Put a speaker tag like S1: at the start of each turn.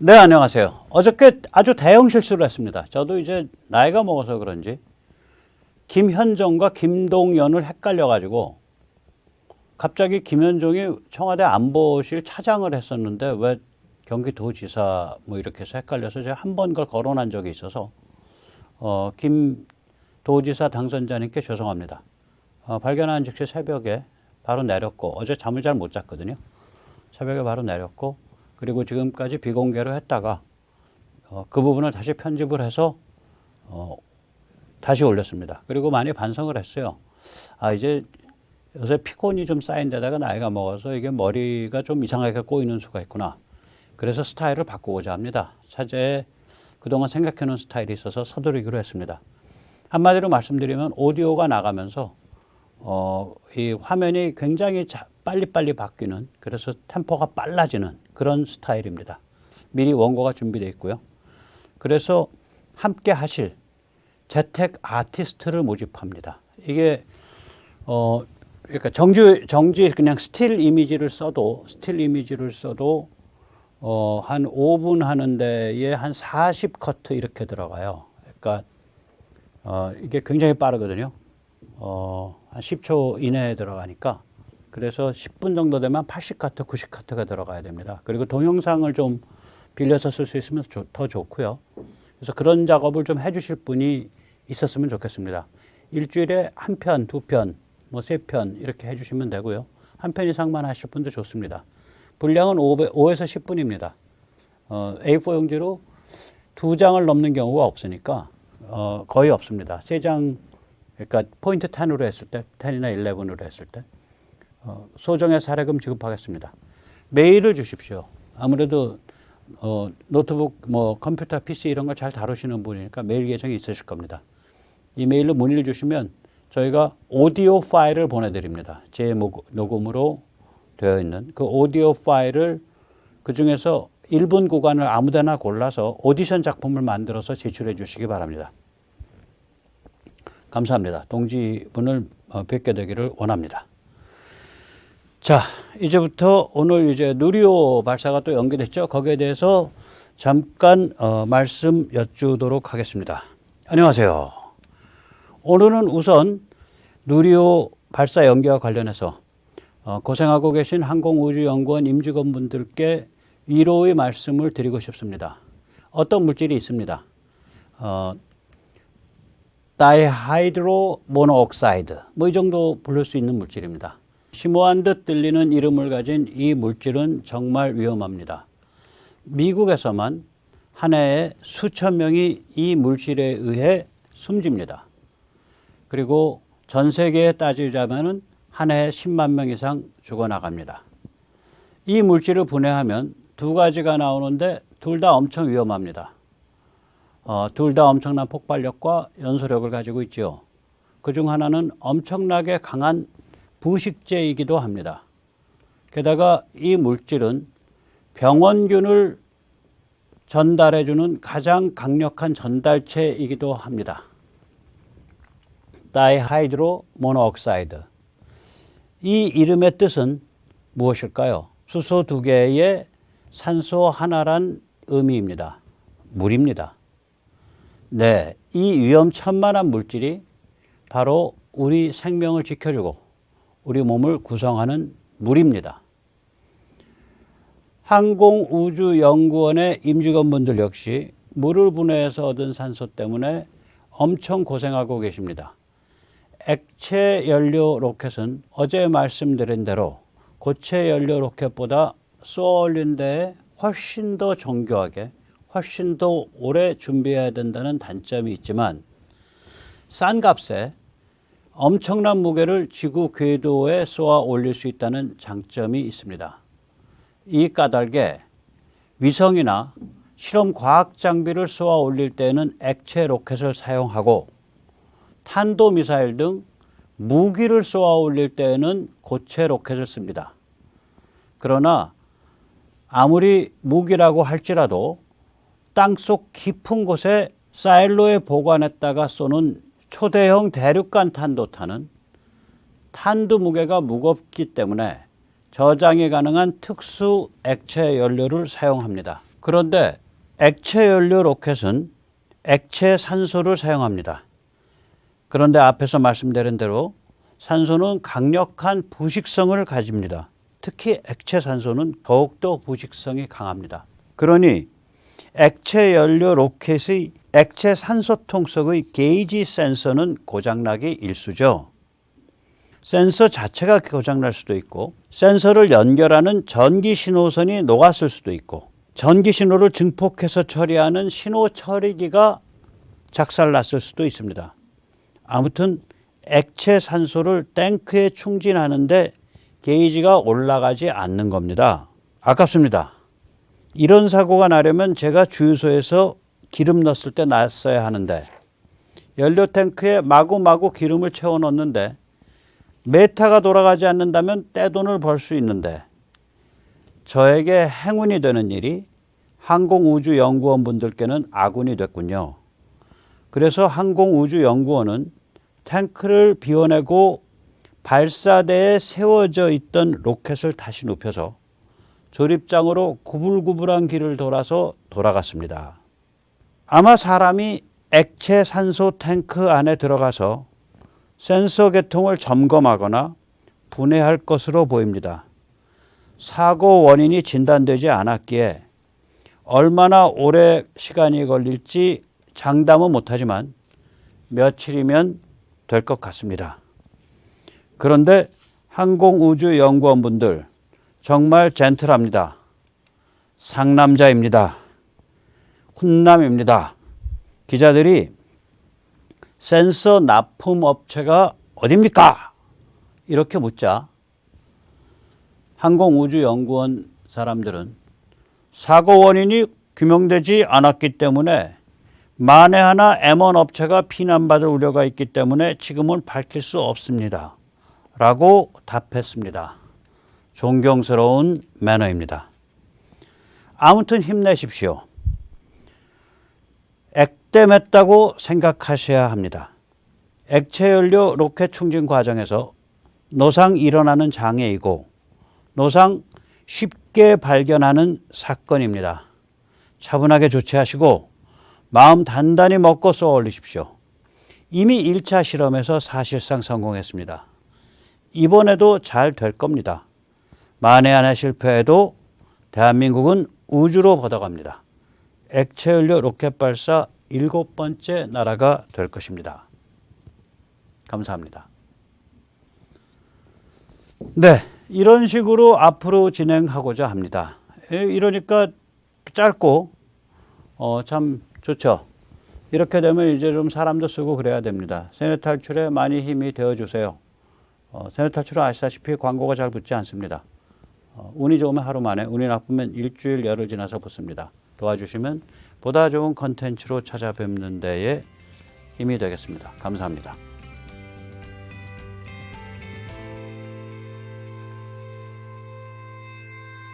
S1: 네, 안녕하세요. 어저께 아주 대형 실수를 했습니다. 저도 이제 나이가 먹어서 그런지 김현정과 김동연을 헷갈려가지고 갑자기 김현정이 청와대 안보실 차장을 했었는데 왜 경기도지사 뭐 이렇게 해서 헷갈려서 제가 한번 그걸 거론한 적이 있어서 어, 김 도지사 당선자님께 죄송합니다. 어, 발견한 즉시 새벽에 바로 내렸고 어제 잠을 잘 못 잤거든요. 새벽에 바로 내렸고 그리고 지금까지 비공개로 했다가 어, 그 부분을 다시 편집을 해서 어, 다시 올렸습니다. 그리고 많이 반성을 했어요. 아 이제 요새 피곤이 좀 쌓인 데다가 나이가 먹어서 이게 머리가 좀 이상하게 꼬이는 수가 있구나. 그래서 스타일을 바꾸고자 합니다. 차제에 그동안 생각해놓은 스타일이 있어서 서두르기로 했습니다. 한마디로 말씀드리면 오디오가 나가면서 어, 이 화면이 굉장히 자, 빨리빨리 바뀌는 그래서 템포가 빨라지는 그런 스타일입니다. 미리 원고가 준비되어 있고요. 그래서 함께 하실 재택 아티스트를 모집합니다. 이게 어 그러니까 정지 정지 그냥 스틸 이미지를 써도 스틸 이미지를 써도 어 한 5분 하는 데에 한 40 커트 이렇게 들어가요. 그러니까 어 이게 굉장히 빠르거든요. 어 한 10초 이내에 들어가니까 그래서 10분 정도 되면 80 카트, 90 카트가 들어가야 됩니다. 그리고 동영상을 좀 빌려서 쓸 수 있으면 좋- 더 좋고요. 그래서 그런 작업을 좀 해주실 분이 있었으면 좋겠습니다. 일주일에 한 편, 두 편, 뭐 세 편 이렇게 해주시면 되고요. 한 편 이상만 하실 분도 좋습니다. 분량은 5에서 10분입니다. 어, A4 용지로 두 장을 넘는 경우가 없으니까 어, 거의 없습니다. 세 장, 그러니까 포인트 10으로 했을 때, 10이나 11으로 했을 때 어, 소정의 사례금 지급하겠습니다. 메일을 주십시오. 아무래도 어, 노트북, 뭐 컴퓨터, PC 이런 걸 잘 다루시는 분이니까 메일 계정이 있으실 겁니다. 이 메일로 문의를 주시면 저희가 오디오 파일을 보내드립니다. 제 목- 녹음으로 되어 있는 그 오디오 파일을 그 중에서 1분 구간을 아무데나 골라서 오디션 작품을 만들어서 제출해 주시기 바랍니다. 감사합니다. 동지분을 어, 뵙게 되기를 원합니다. 자, 이제부터 오늘 이제 누리호 발사가 또 연기됐죠. 거기에 대해서 잠깐 어, 말씀 여쭈도록 하겠습니다. 안녕하세요. 오늘은 우선 누리호 발사 연기와 관련해서 어, 고생하고 계신 항공우주연구원 임직원분들께 위로의 말씀을 드리고 싶습니다. 어떤 물질이 있습니다. 어, 다이하이드로 모노옥사이드 뭐 이 정도 부를 수 있는 물질입니다. 심오한 듯 들리는 이름을 가진 이 물질은 정말 위험합니다. 미국에서만 한 해에 수천 명이 이 물질에 의해 숨집니다. 그리고 전 세계에 따지자면은 한 해에 10만 명 이상 죽어나갑니다. 이 물질을 분해하면 두 가지가 나오는데 둘 다 엄청 위험합니다. 어, 둘 다 엄청난 폭발력과 연소력을 가지고 있지요. 그중 하나는 엄청나게 강한 부식제이기도 합니다. 게다가 이 물질은 병원균을 전달해주는 가장 강력한 전달체이기도 합니다. 다이하이드로 모노옥사이드. 이 이름의 뜻은 무엇일까요? 수소 두 개의 산소 하나란 의미입니다. 물입니다. 네, 이 위험천만한 물질이 바로 우리 생명을 지켜주고 우리 몸을 구성하는 물입니다. 항공우주연구원의 임직원분들 역시 물을 분해해서 얻은 산소 때문에 엄청 고생하고 계십니다. 액체 연료 로켓은 어제 말씀드린 대로 고체 연료 로켓보다 쏘아 올린 데에 훨씬 더 정교하게 훨씬 더 오래 준비해야 된다는 단점이 있지만 싼 값에 엄청난 무게를 지구 궤도에 쏘아 올릴 수 있다는 장점이 있습니다. 이 까닭에 위성이나 실험 과학 장비를 쏘아 올릴 때에는 액체 로켓을 사용하고 탄도 미사일 등 무기를 쏘아 올릴 때에는 고체 로켓을 씁니다. 그러나 아무리 무기라고 할지라도 땅속 깊은 곳에 사일로에 보관했다가 쏘는 초대형 대륙간 탄도탄은 탄두 무게가 무겁기 때문에 저장이 가능한 특수 액체 연료를 사용합니다. 그런데 액체 연료 로켓은 액체 산소를 사용합니다. 그런데 앞에서 말씀드린 대로 산소는 강력한 부식성을 가집니다. 특히 액체 산소는 더욱더 부식성이 강합니다. 그러니 액체 연료 로켓의 액체 산소 통 속의 게이지 센서는 고장나기 일수죠. 센서 자체가 고장날 수도 있고 센서를 연결하는 전기 신호선이 녹았을 수도 있고 전기 신호를 증폭해서 처리하는 신호 처리기가 작살났을 수도 있습니다. 아무튼 액체 산소를 탱크에 충진하는데 게이지가 올라가지 않는 겁니다. 아깝습니다. 이런 사고가 나려면 제가 주유소에서 기름 넣었을 때 났어야 하는데 연료 탱크에 마구마구 기름을 채워 넣는데 메타가 돌아가지 않는다면 떼돈을 벌 수 있는데 저에게 행운이 되는 일이 항공우주연구원 분들께는 아군이 됐군요. 그래서 항공우주연구원은 탱크를 비워내고 발사대에 세워져 있던 로켓을 다시 눕혀서 조립장으로 구불구불한 길을 돌아서 돌아갔습니다. 아마 사람이 액체 산소 탱크 안에 들어가서 센서 계통을 점검하거나 분해할 것으로 보입니다. 사고 원인이 진단되지 않았기에 얼마나 오래 시간이 걸릴지 장담은 못하지만 며칠이면 될 것 같습니다. 그런데 항공우주연구원 분들 정말 젠틀합니다. 상남자입니다. 훈남입니다. 기자들이 센서 납품 업체가 어딥니까? 이렇게 묻자 항공우주연구원 사람들은 사고 원인이 규명되지 않았기 때문에 만에 하나 M1 업체가 비난받을 우려가 있기 때문에 지금은 밝힐 수 없습니다. 라고 답했습니다. 존경스러운 매너입니다. 아무튼 힘내십시오. 액땜했다고 생각하셔야 합니다. 액체 연료 로켓 충진 과정에서 노상 일어나는 장애이고 노상 쉽게 발견하는 사건입니다. 차분하게 조치하시고 마음 단단히 먹고 쏘아 올리십시오. 이미 1차 실험에서 사실상 성공했습니다. 이번에도 잘 될 겁니다. 만에 하나 실패해도 대한민국은 우주로 걷어갑니다. 액체 연료 로켓 발사 일곱 번째 나라가 될 것입니다. 감사합니다. 네, 이런 식으로 앞으로 진행하고자 합니다. 에, 이러니까 짧고 어, 참 좋죠. 이렇게 되면 이제 좀 사람도 쓰고 그래야 됩니다. 세뇌 탈출에 많이 힘이 되어 주세요. 어, 세뇌 탈출은 아시다시피 광고가 잘 붙지 않습니다. 어, 운이 좋으면 하루 만에, 운이 나쁘면 일주일 열흘 지나서 붙습니다. 도와주시면 보다 좋은 컨텐츠로 찾아뵙는 데에 힘이 되겠습니다. 감사합니다.